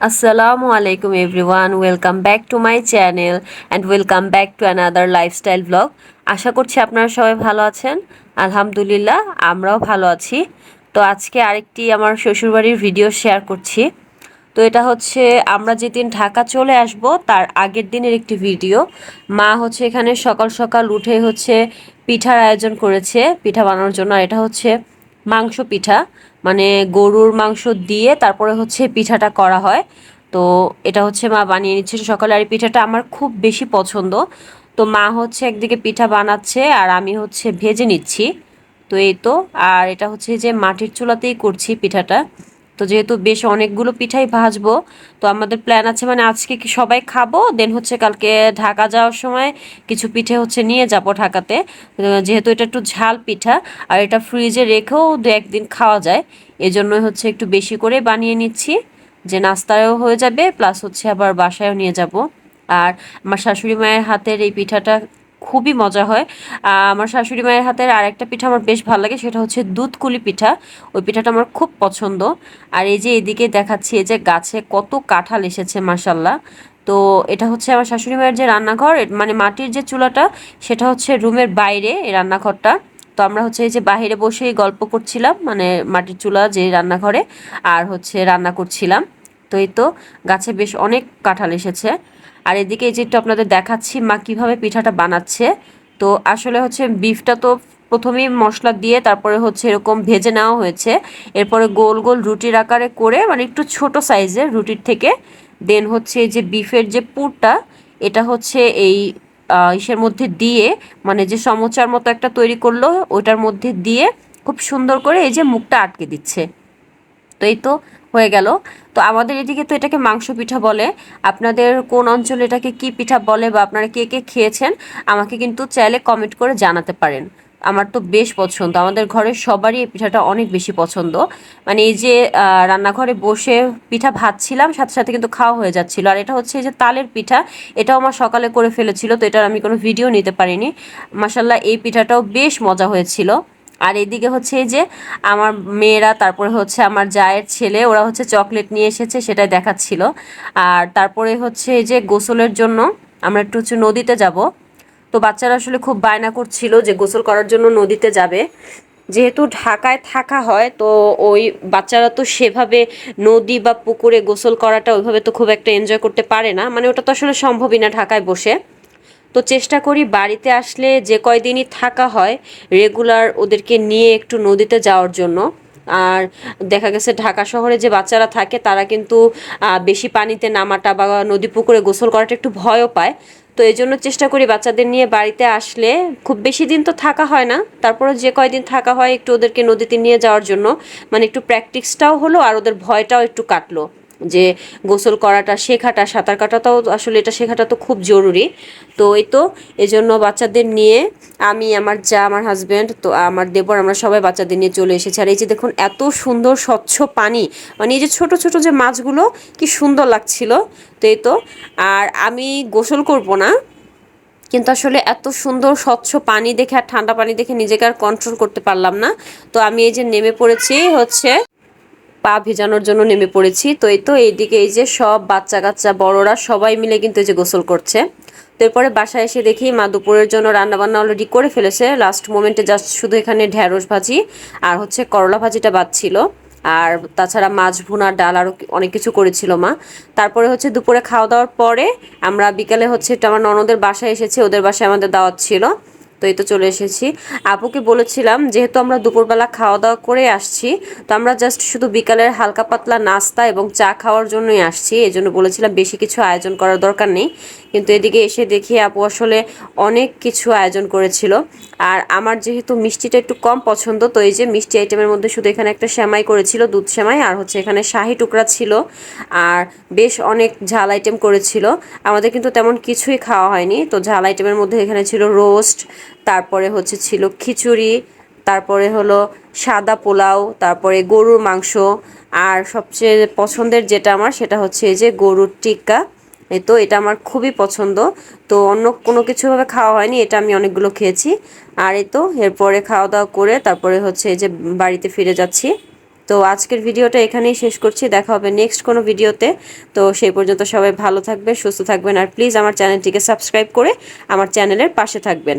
Assalamu আলাইকুম everyone welcome back to my channel and welcome back to another lifestyle blog আশা করছি আপনারা সবাই ভালো আছেন। আলহামদুলিল্লাহ, আমরাও ভালো আছি। তো আজকে আরেকটি আমার শ্বশুরবাড়ির ভিডিও শেয়ার করছি। তো এটা হচ্ছে, আমরা যেদিন ঢাকা চলে আসব, তার আগের দিনের একটি ভিডিও মা হচ্ছে এখানে সকাল সকাল উঠে হচ্ছে পিঠার আয়োজন করেছে, পিঠা বানানোর জন্য। এটা হচ্ছে মাংস পিঠা মানে গরুর মাংস দিয়ে তারপরে হচ্ছে পিঠাটা করা হয়। তো এটা হচ্ছে মা বানিয়ে নিচ্ছে সকালে। আর পিঠাটা আমার খুব বেশি পছন্দ। তো মা হচ্ছে একদিকে পিঠা বানাচ্ছে আর আমি হচ্ছে ভেজে নিচ্ছি। তো এই তো। আর এটা হচ্ছে যে মাটির চুলাতেই করছি পিঠাটা। তো যেহেতু বেশ অনেকগুলো পিঠাই ভাজবো, তো আমাদের প্ল্যান আছে মানে আজকে কি সবাই খাব? দেন হচ্ছে কালকে ঢাকা যাওয়ার সময় কিছু পিঠে হচ্ছে নিয়ে যাব ঢাকাতে। যেহেতু এটা একটু ঝাল পিঠা, আর এটা ফ্রিজে রেখেও দু একদিন খাওয়া যায়। এজন্যই হচ্ছে একটু বেশি করে বানিয়ে নিচ্ছি। যে নাস্তায়ও হয়ে যাবে প্লাস হচ্ছে আবার বাসায়ও নিয়ে যাব। আর আমার শাশুড়ি মায়ের হাতের এই পিঠাটা খুবই মজা হয়। আমার শাশুড়ি মায়ের হাতের আরেকটা পিঠা আমার বেশ ভালো লাগে, সেটা হচ্ছে দুধকুলি পিঠা। ওই পিঠাটা আমার খুব পছন্দ। আর এই যে এদিকে দেখাচ্ছি, এই যে গাছে কত কাঁঠাল এসেছে মাসাল্লাহ তো এটা হচ্ছে আমার শাশুড়ি মায়ের যে রান্নাঘর মানে মাটির যে চুলাটা, সেটা হচ্ছে রুমের বাইরে এই রান্নাঘরটা। তো আমরা হচ্ছে এই যে বাহিরে বসেই গল্প করছিলাম মানে মাটির চুলা যে রান্নাঘরে, আর হচ্ছে রান্না করছিলাম। তো এই তো গাছে বেশ অনেক কাঁঠাল এসেছে। আর এদিকে এই যে একটু আপনাদের দেখাচ্ছি, মা কীভাবে পিঠাটা বানাচ্ছে। তো আসলে হচ্ছে বিফটা তো প্রথমেই মশলা দিয়ে তারপরে হচ্ছে এরকম ভেজে নেওয়া হয়েছে। এরপরে গোল গোল রুটির আকারে করে মানে একটু ছোট সাইজের রুটির থেকে দেন হচ্ছে যে বিফের যে পুরটা, এটা হচ্ছে এই ইসের মধ্যে দিয়ে মানে যে সমচার মতো একটা তৈরি করল ওটার মধ্যে দিয়ে খুব সুন্দর করে এই যে মুখটা আটকে দিচ্ছে। তো এই তো হয়ে গেল। তো আমাদের এদিকে তো এটাকে মাংস পিঠা বলে। আপনাদের কোন অঞ্চলে এটাকে কি পিঠা বলে বা আপনারা কে কে খেয়েছেন, আমাকে কিন্তু চাইলে কমেন্ট করে জানাতে পারেন। আমার তো বেশ পছন্দ। আমাদের ঘরের সবারই এই পিঠাটা অনেক বেশি পছন্দ। মানে এই যে রান্নাঘরে বসে পিঠা ভাজছিলাম, সাথে সাথে কিন্তু খাওয়া হয়ে যাচ্ছিল। আর এটা হচ্ছে যে তালের পিঠা, এটাও আমার সকালে করে ফেলেছিল, তো এটার আমি কোনো ভিডিও নিতে পারিনি। মাসাল্লাহ এই পিঠাটাও বেশ মজা হয়েছিল। আর এদিকে হচ্ছে এই যে আমার মেয়েরা, তারপরে হচ্ছে আমার জায়ের ছেলে, ওরা হচ্ছে চকলেট নিয়ে এসেছে, সেটাই দেখাচ্ছিল। আর তারপরে হচ্ছে এই যে গোসলের জন্য আমরা একটু হচ্ছে নদীতে যাব। তো বাচ্চারা আসলে খুব বায়না করছিল যে গোসল করার জন্য নদীতে যাবে। যেহেতু ঢাকায় থাকা হয়, তো ওই বাচ্চারা তো সেভাবে নদী বা পুকুরে গোসল করাটা ওইভাবে তো খুব একটা এনজয় করতে পারে না। মানে ওটা তো আসলে সম্ভবই না ঢাকায় বসে। তো চেষ্টা করি বাড়িতে আসলে যে কয়দিনই থাকা হয় রেগুলার ওদেরকে নিয়ে একটু নদীতে যাওয়ার জন্য। আর দেখা গেছে ঢাকা শহরে যে বাচ্চারা থাকে, তারা কিন্তু বেশি পানিতে নামাটা বা নদী পুকুরে গোসল করাটা একটু ভয়ও পায়। তো এই জন্য চেষ্টা করি বাচ্চাদের নিয়ে বাড়িতে আসলে, খুব বেশি দিন তো থাকা হয় না। তারপরে যে কয়দিন থাকা হয় একটু ওদেরকে নদীতে নিয়ে যাওয়ার জন্য। মানে একটু প্র্যাকটিসটাও হলো আর ওদের ভয়টাও একটু কাটলো। যে গোসল করাটা শেখাটা, সাঁতার কাটাটাও আসলে এটা শেখাটা তো খুব জরুরি। তো এই তো এই জন্য বাচ্চাদের নিয়ে আমি, আমার যা, আমার হাজব্যান্ড তো আমার দেবর আমরা সবাই বাচ্চাদের নিয়ে চলে এসেছি। আর এই যে দেখুন, এত সুন্দর, স্বচ্ছ পানি মানে এই যে ছোট ছোট যে মাছগুলো, কি সুন্দর লাগছিল। তো এই তো, আর আমি গোসল করব না, কিন্তু আসলে এত সুন্দর, স্বচ্ছ পানি দেখে আর ঠান্ডা পানি দেখে নিজেকে আর কন্ট্রোল করতে পারলাম না। তো আমি এই যে নেমে পড়েছি, হচ্ছে পা ভেজানোর জন্য নেমে পড়েছি। তো এই তো এইদিকে এই যে সব বাচ্চা কাচ্চা বড়রা সবাই মিলে কিন্তু এই যে গোসল করছে। তো এরপরে বাসায় এসে দেখি মা দুপুরের জন্য রান্নাবান্না অলরেডি করে ফেলেছে। লাস্ট মোমেন্টে জাস্ট শুধু এখানে ঢ্যাঁড়স ভাজি আর হচ্ছে করলা ভাজিটা বাদছিল আর তাছাড়া মাছ, ভুনা, ডাল আরও অনেক কিছু করেছিল মা। তারপরে হচ্ছে দুপুরে খাওয়া দাওয়ার পরে আমরা বিকালে হচ্ছে আমার ননদের বাসায় এসেছে। ওদের বাসায় আমাদের দাওয়াত ছিল। তো এই তো চলে এসেছি। আপুকে বলেছিলাম, যেহেতু আমরা দুপুরবেলা খাওয়া দাওয়া করে আসছি, তো আমরা জাস্ট শুধু বিকালের হালকা পাতলা নাস্তা এবং চা খাওয়ার জন্যই আসছি। এই জন্য বলেছিলাম বেশি কিছু আয়োজন করার দরকার নেই। কিন্তু এদিকে এসে দেখি আপু আসলে অনেক কিছু আয়োজন করেছিল। আর আমার যেহেতু মিষ্টিটা একটু কম পছন্দ, তো এই যে মিষ্টি আইটেমের মধ্যে শুধু এখানে একটা শ্যামাই করেছিল, দুধ শ্যামাই আর হচ্ছে এখানে শাহি টুকরা ছিল। আর বেশ অনেক ঝাল আইটেম করেছিল। আমাদের কিন্তু তেমন কিছুই খাওয়া হয়নি। তো ঝাল আইটেমের মধ্যে এখানে ছিল রোস্ট তারপরে হচ্ছে ছিল খিচুড়ি, তারপরে হলো সাদা পোলাও, তারপরে গরুর মাংস, আর সবচেয়ে পছন্দের যেটা আমার সেটা হচ্ছে এই যে গরুর টিক্কা। এই তো এটা আমার খুবই পছন্দ। তো অন্য কোনো কিছুভাবে খাওয়া হয়নি, এটা আমি অনেকগুলো খেয়েছি। আর এই তো এরপরে খাওয়া দাওয়া করে তারপরে হচ্ছে এই যে বাড়িতে ফিরে যাচ্ছি। তো আজকের ভিডিওটা এখানেই শেষ করছি, দেখা হবে নেক্সট কোনো ভিডিওতে। তো সেই পর্যন্ত সবাই ভালো থাকবেন, সুস্থ থাকবেন, আর প্লিজ আমার চ্যানেলটিকে সাবস্ক্রাইব করে আমার চ্যানেলের পাশে থাকবেন।